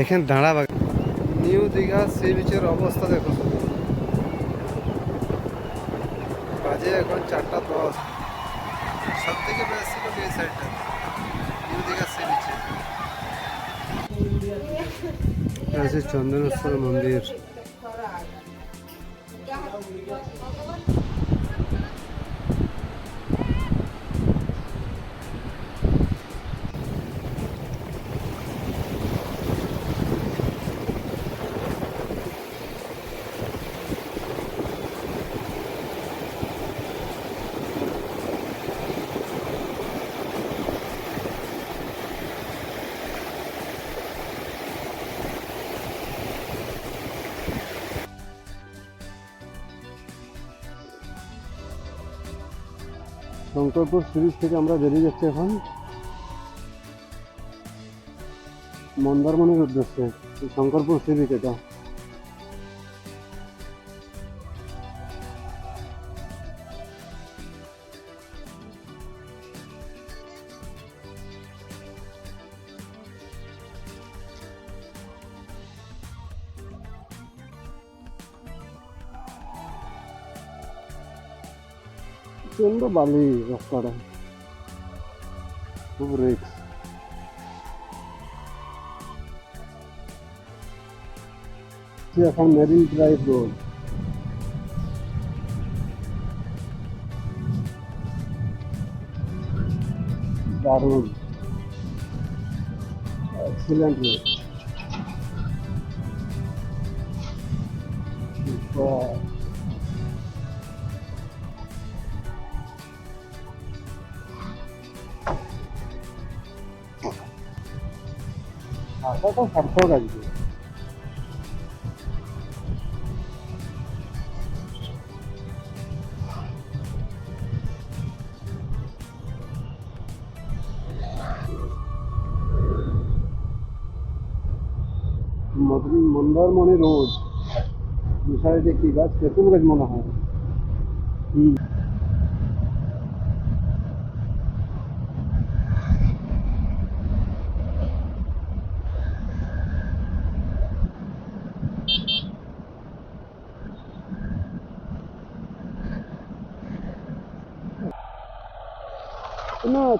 এখানে দাঁড়াবা new Digha C বিচের অবস্থা দেখুন। বাজে এখন চারটা দশ। সব থেকে বেশি এই সাইডটা নিউ দীঘা সি বিচে। চন্দনেশ্বর মন্দির। শঙ্করপুর সিরিজ থেকে আমরা বেরিয়ে যাচ্ছি এখন। মন্দারমণির উদ্দেশ্যে শঙ্করপুর সিরিজ এটা। প্রচণ্ড বালি রাস্তাটা খুব রিক্স এখন মেরিন ড্রাইভ রোড দারুণ। এক্সিলেন্ট রোড আসাটা সার্থক মদন মন্দারমণি রোড দু সাইডে কি গাছ? তেঁতুল গাছ মনে হয়। হুম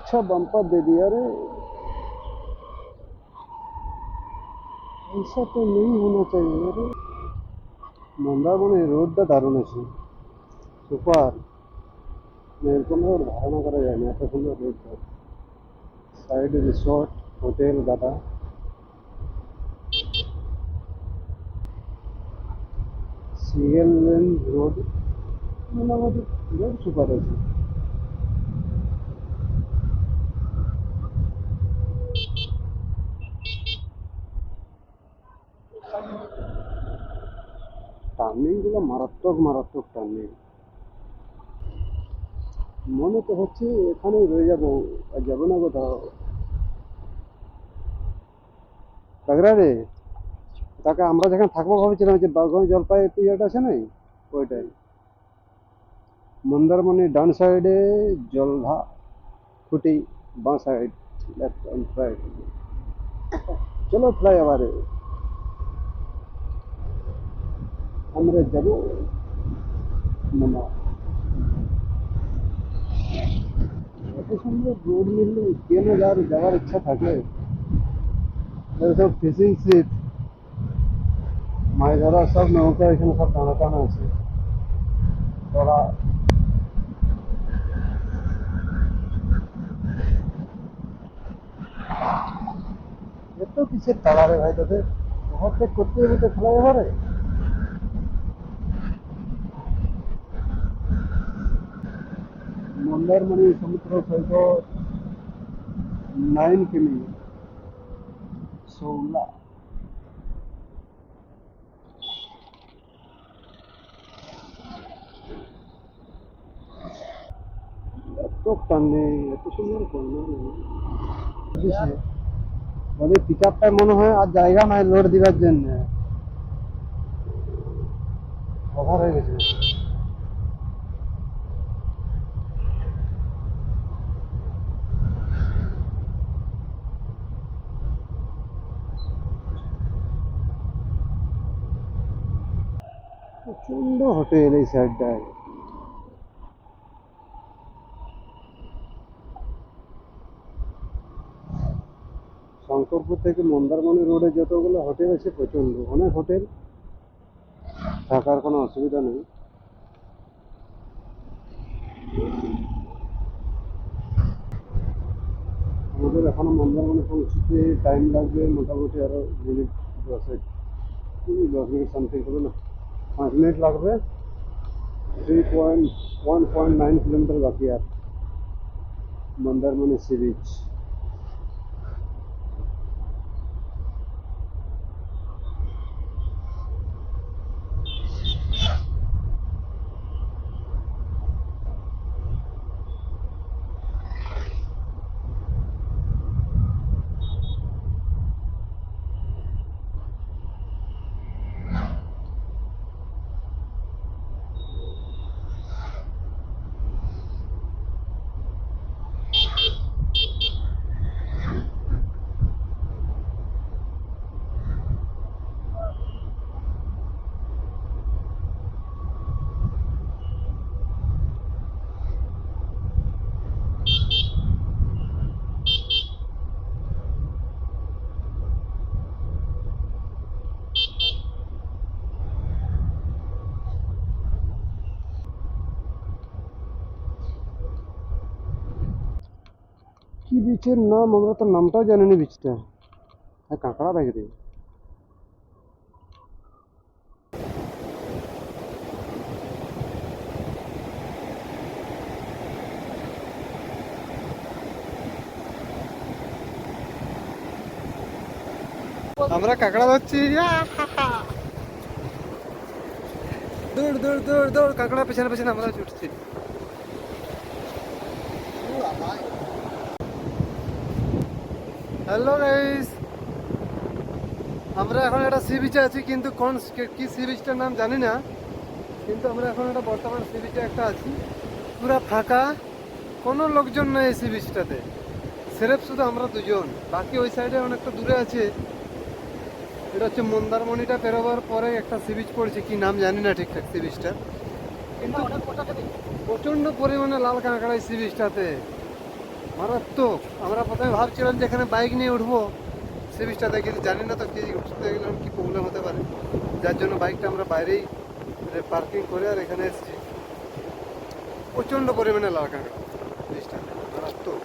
अच्छा बम्पर दे दिया रे ऐसा तो नहीं होना चाहिए रे মন্দারমণি রোডটা দারুণ আছে সুপার এরকম ভাবে ধারণা করা যায় না এত সুন্দর রোডটা সাইডে রিসর্ট হোটেল দাদা সিএল লেন রোড মোটামুটি রোড সুপার আছে টার্নিংগুলো মারাত্মক মারাত্মক টার্নিং মনে তো হচ্ছে এখানেই রয়ে যাব, আর যাব না কোথাও। রে তাকে আমরা যেখানে থাকব ভাবছিলাম যে বাগন জলপাই পিরিয়ড আছে নাই? ওইটাই। মন্দারমণি ডান সাইডে জলধা খুঁটি, বাঁ সাইড লেফট অ্যান্ড রাইট চলো ফ্লাই আমরা যাব এত সুন্দর রোড মিললে কেন যাওয়ার যাওয়ার ইচ্ছা থাকে সব ফিশিং সিট মাছ ধরার সব নৌকা, এখানে সব টানা টানা আছে। তোরা এত কিসের তাড়া রে ভাই তোদের? ওভারটেক করতে হবে তো ফ্লাই ওভারে মন্দারমণি সমুদ্র সৈকত নাইন কিমি ষোলা এত টানে এত সুন্দর করল ওদের পিক আপটায় মনে হয় আর জায়গা নাই লোড দিবার জন্য ওভার হয়ে গেছে প্রচণ্ড হোটেল এই সাইডটায়। শঙ্করপুর থেকে মন্দারমণি রোডে যতগুলো হোটেল আছে প্রচণ্ড অনেক হোটেল থাকার কোনো অসুবিধা নেই। আমাদের এখনও মন্দারমণি পৌঁছতে টাইম লাগবে, মোটামুটি আরও মিনিট দশ মিনিট সামথিং হবে না। পাঁচ মিনিট লাগবে three point one point nine kilometre বাকি আর মন্দারমণি সি বিচ বিচের নাম আমরা তো নামটাও জানি না বিচটা হ্যাঁ কাঁকড়া দেখে দিই আমরা কাঁকড়া ধরছি দৌড় দৌড় দৌড় দৌড় কাঁকড়া পেছনে পেছনে আমরা ছুটছি হ্যালো গাইস আমরা এখন একটা সি বিচে আছি, কিন্তু কোন কি সি বিচটার নাম জানি না, কিন্তু আমরা এখন একটা বর্তমান সি বিচে একটা আছি। পুরো ফাঁকা, কোনো লোকজন নেই এই সি বিচটাতে সেরেফ শুধু আমরা দুজন। বাকি ওই সাইডে অনেকটা দূরে আছে। এটা হচ্ছে মন্দারমণিটা পেরোবার পরে একটা সি বিচ পড়ছে, কি নাম জানি না ঠিকঠাক সি বিচটা কিন্তু প্রচণ্ড পরিমাণে লাল কাঁকড়া এই সি বিচটাতে মারাত্মক। আমরা প্রথমে ভাবছিলাম যে এখানে বাইক নিয়ে উঠবো। সে বিচটাতে কিন্তু জানি না তো কি উঠতে গেলাম কি প্রবলেম হতে পারে। যার জন্য বাইকটা আমরা বাইরেই পার্কিং করে আর এখানে এসেছি। প্রচণ্ড পরিমাণে লাল কাঁকড়া বিচটাতে মারাত্মক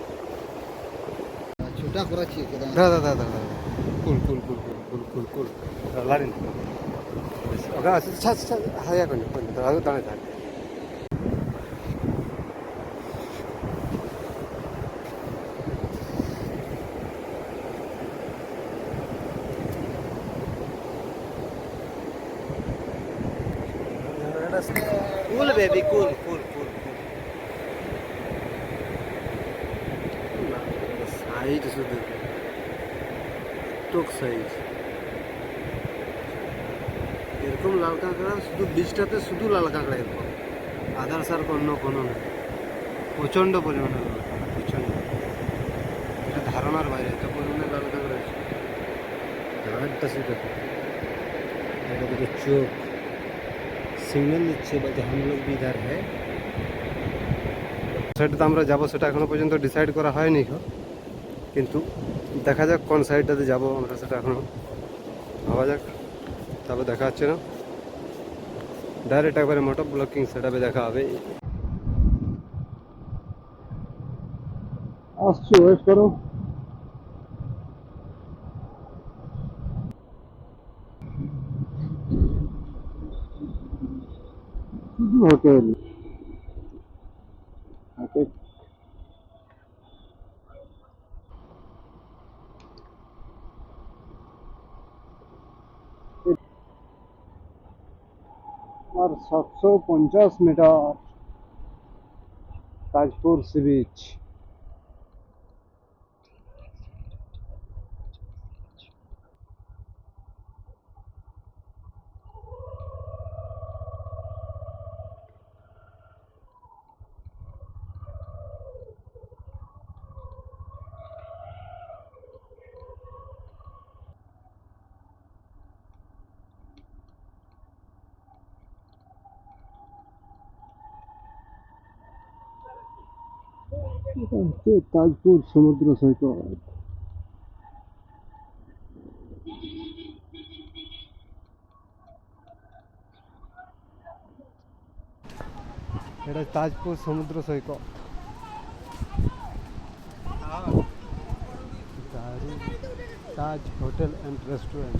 দাদা দাদা দাদা কুল কুল কুল কুল কুল কুল কুল। হায়া কোন কোন দাঁড়িয়ে থাকে কুল বেবি কুল কুল কুল সাইজ শুধু টক সাইজ এরকম লাল কাঁকড়া গাছটাতে শুধু লাল কাঁকড়া এরকম আদার্স আর অন্য কোনো না। প্রচণ্ড পরিমাণে লাল কাঁকড়া প্রচণ্ড। এটা ধারণার বাইরে এত পরিমাণে লাল কাঁকড়া আছে। ধারটা সে এটা চোখ। সিগন্যাল দিচ্ছে বলতে হামলোক বিধার হ্যাঁ সাইডে তো আমরা যাব সেটা এখনও পর্যন্ত ডিসাইড করা হয়নি কিন্তু দেখা যাক কোন সাইডটাতে যাব আমরা সেটা এখনও ভাবা যাক। তারপর দেখা যাচ্ছে না। ডাইরেক্ট একবারে মোটর ব্লকিং সেটাপে দেখা হবে। আসছো ওয়েট করো শুধু হোটেল হোটেল আর সাতশো পঞ্চাশ মিটার তাজপুর সি তাজপুর সমুদ্র সৈকত। এটা তাজপুর সমুদ্র সৈকত। Taj hotel and restaurant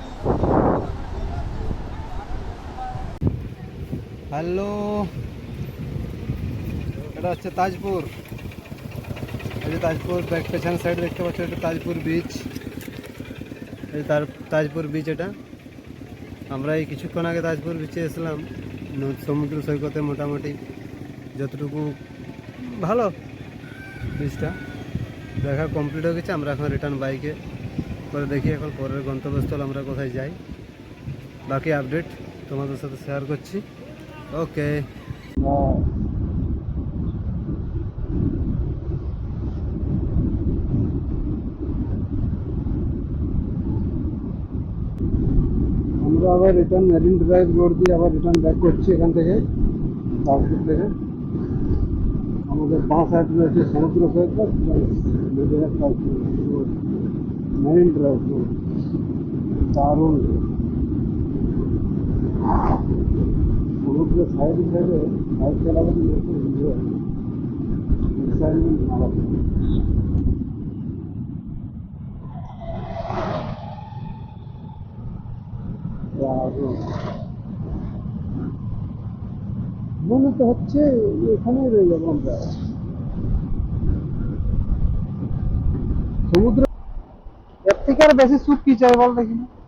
hello. এটা হচ্ছে তাজপুর। এই যে তাজপুর ব্যাক পেছন সাইড দেখতে পাচ্ছ এটা তাজপুর বিচ এই তার, তাজপুর বিচ এটা। আমরা এই কিছুক্ষণ আগে তাজপুর বিচে এসলাম সমুদ্র সৈকতে মোটামুটি যতটুকু ভালো বিচটা দেখা কমপ্লিট হয়ে গেছে, আমরা এখন রিটার্ন বাইকে করে দেখি এখন পরের গন্তব্যস্থল আমরা কোথায় যাই। বাকি আপডেট তোমাদের সাথে শেয়ার করছি। ওকে আমরা আবার রিটার্ন মেরিন ড্রাইভ রোড দিয়ে আবার রিটার্ন ব্যাক করছি এখান থেকে তাজপুর থেকে আমাদের বাঁ সাইড রয়েছে সমুদ্র সৈকত মেরিন ড্রাইভ রোড দারুণ মনে তো হচ্ছে এখানেই রয়ে যাব আমরা। সমুদ্র এর থেকে আর বেশি সুখ কি চাই বল দেখি আরে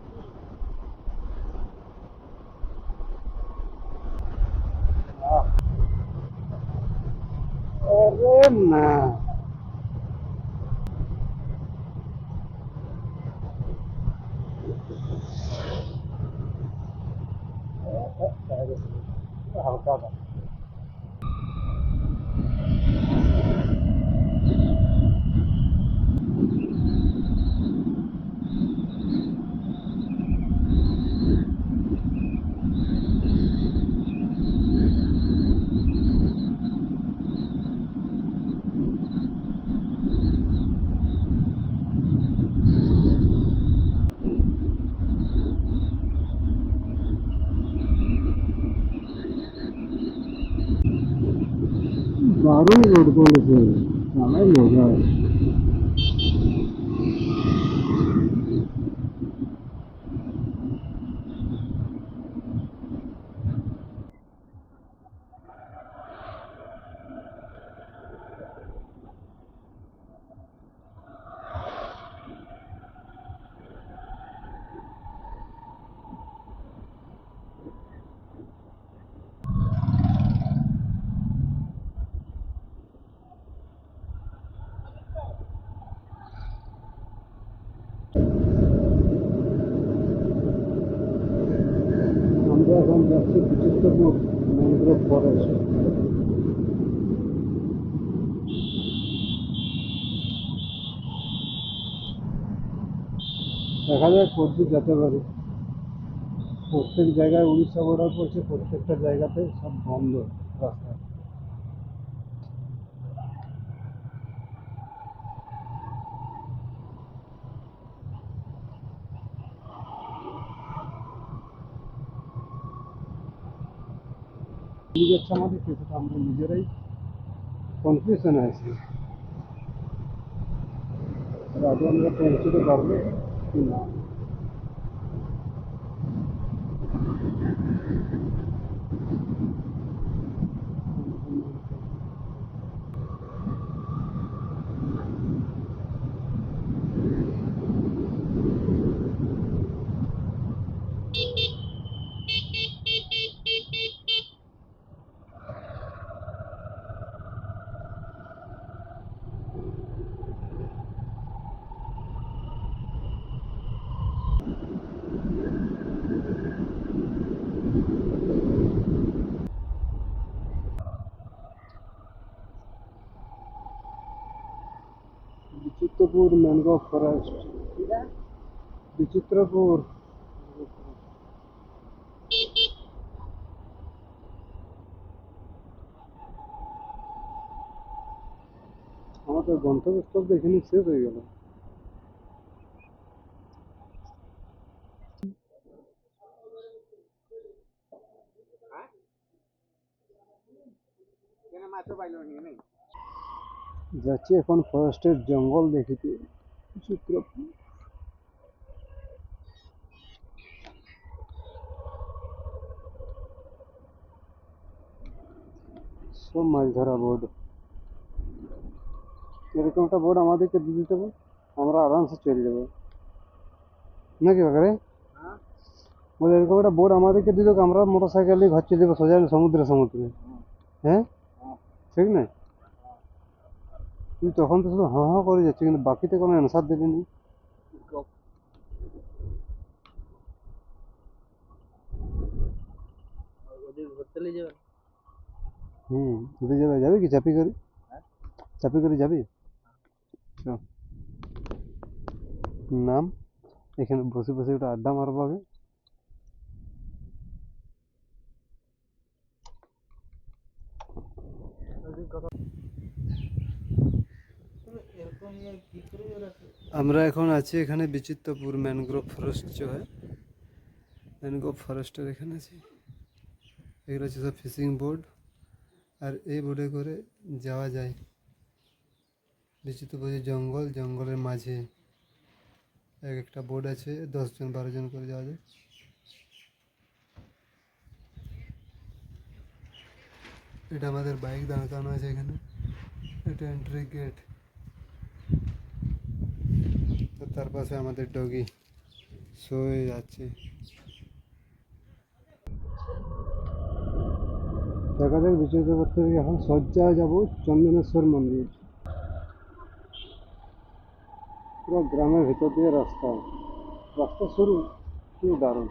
দারুণ রোড করেছে চালাই মজা আমরা এখন যাচ্ছি ফরেস্ট দেখা যায় কতদূর যেতে পারি। প্রত্যেক জায়গায় উড়িষ্যা বর্ডার পড়ছে প্রত্যেকটা জায়গাতে সব বন্ধ রাস্তা। নিয়ে যাচ্ছে আমাদের সেটা আমরা নিজেরাই কনফিউশনে আছি। আমরা পৌঁছতে পারব কি না। ম্যানগ্রোভ ফরেস্ট বিচিত্রপুর আমাদের গন্তব্যস্থল তো এখানে শেষ হয়ে গেল যাচ্ছি এখন ফরেস্টের জঙ্গল দেখিতে। বিচিত্রপুর সব মাছ ধরা বোর্ড এরকম একটা বোর্ড আমাদেরকে দিয়ে দিতে হবে আমরা আরামসে চলে যাব। নাকি বাকারে? বলে এরকম একটা বোর্ড আমাদেরকে দিল আমরা মোটর সাইকেল ঘর চলে যাব সোজা সমুদ্রে সমুদ্রে। হ্যাঁ? ঠিক না কিন্তু তখন তো শুধু হাঁ হাঁ করে যাচ্ছে কিন্তু বাকিতে কোনো অ্যান্সার দেবেনি হুম ঘুরে যাবে যাবে কি? চাপি করে? চাপি করে যাবি। নাম, এখানে বসে বসে একটা আড্ডা মারবো আগে এরকম ইয়ে কি করে ওরা আমরা এখন আছি এখানে বিচিত্রপুর ম্যানগ্রোভ ফরেস্ট যে হয়। ম্যানগ্রোভ ফরেস্টের এখানে আছি। এগুলো হচ্ছে সব ফিশিং বোর্ড আর এই বোর্ডে করে যাওয়া যায়। বিচিত্রপুর যে জঙ্গল, জঙ্গলের মাঝে এক একটা বোর্ড আছে, দশজন বারো জন করে যাওয়া যায়। এটা আমাদের বাইক দাঁড় করানো আছে এখানে। এটা এন্ট্রি গেট তো তার পাশে আমাদের ডগি শুয়ে যাচ্ছে। দেখা যাক বিজয়নগর থেকে এখন সজ্জায় যাব চন্দনেশ্বর মন্দির। পুরো গ্রামের ভিতর দিয়ে রাস্তা। রাস্তা শুরু, কি দারুণ।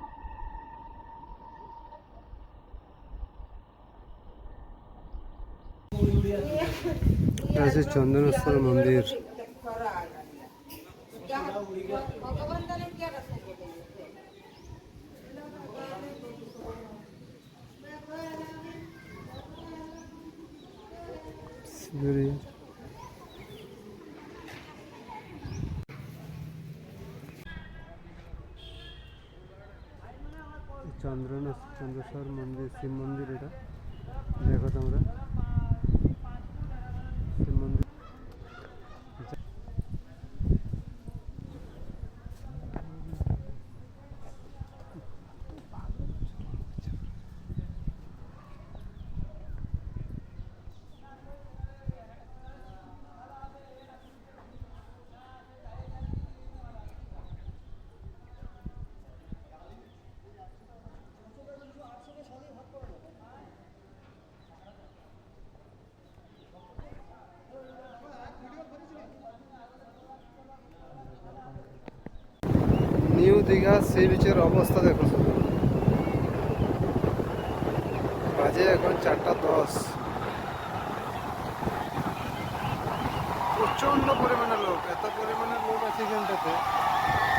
আছে চন্দনেশ্বর মন্দির। শিবিরে চন্দ্রনাথ চন্দ্রেশ্বর মন্দির শিব মন্দির এটা দেখো তোমরা শিব মন্দির নিউ দীঘা সি বিচের অবস্থা দেখো শুধু বাজে এখন চারটা দশ। প্রচণ্ড পরিমাণে লোক, এত পরিমাণে লোক আছে এখানটাতে।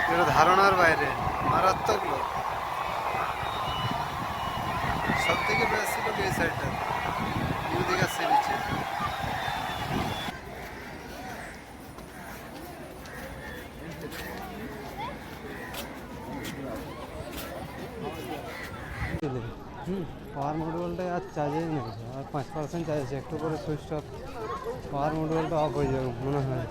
যেটা ধারণার বাইরে, মারাত্মক লোক। সব থেকে বেশি লোক এই সাইডটা দীঘা সি বিচে পাওয়ার মডিউলটা আর চার্জেই নেই। আর পাঁচ পার্সেন্ট চার্জ আছে। একটু করে সুইচ অফ পাওয়ার মডিউলটা অফ হয়ে যাবে মনে হয়।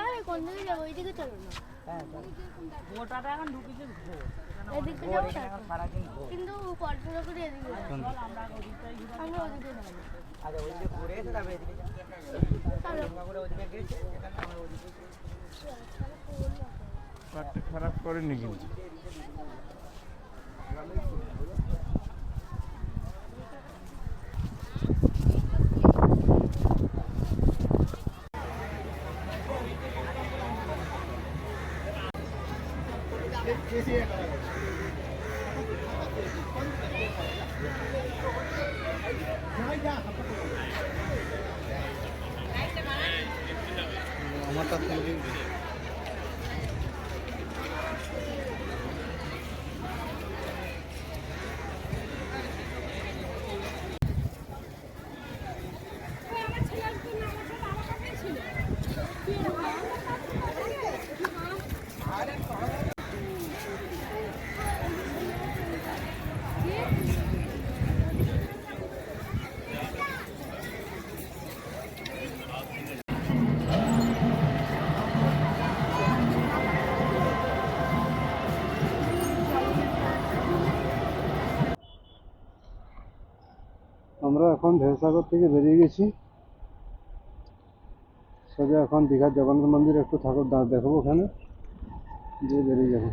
আরে কোন দিকে যাব ওইদিকে চলো না গোটাটা এখন ঢুকেছে এদিকে যাব তারপর। কিন্তু পড়াশোনা করে এদিকে। আমরা ওদিকে আচ্ছা ওইদিকে ঘুরে এসে তারপরে এদিকে কাঠটা খারাপ করেনি কিন্তু Sisi. এখন ঢেউসাগর থেকে বেরিয়ে গেছি। সোজা এখন দীঘার জগন্নাথ মন্দির একটু ঠাকুর দাঁড় দেখব ওখানে। দিয়ে বেরিয়ে যাব।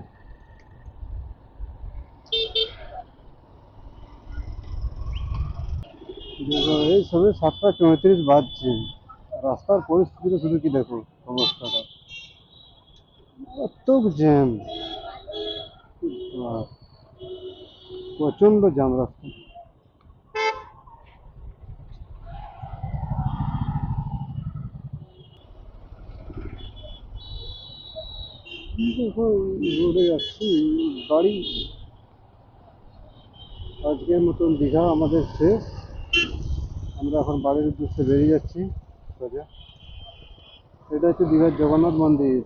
এই সবে সাতটা চৌত্রিশ বাজছে। রাস্তার পরিস্থিতিটা শুধু কি দেখো, অবস্থাটা? এত জ্যাম। বাহ! প্রচণ্ড জ্যাম রাস্তা রোডে যাচ্ছি বাড়ি। আজকের মতন দীঘা আমাদের শেষ। আমরা এখন বাড়ির উদ্দেশ্যে বেরিয়ে যাচ্ছি। এটা হচ্ছে দীঘার জগন্নাথ মন্দির।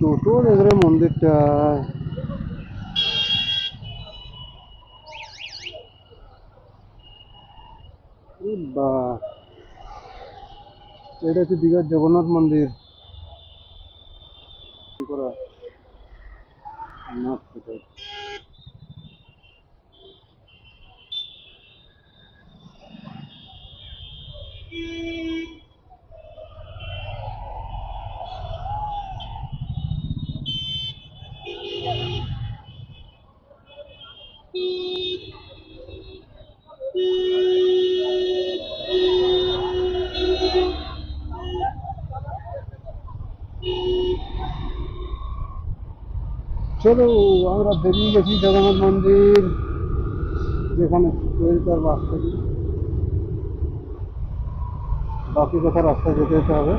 টোটো দেখলে মন্দিরটা। এটা হচ্ছে দীঘার জগন্নাথ মন্দির। চলো আমরা বেরিয়ে গেছি জগন্নাথ মন্দির, যেখানে তৈরি বাস থেকে বাকি কথা রাস্তায় যেতে যেতে হবে।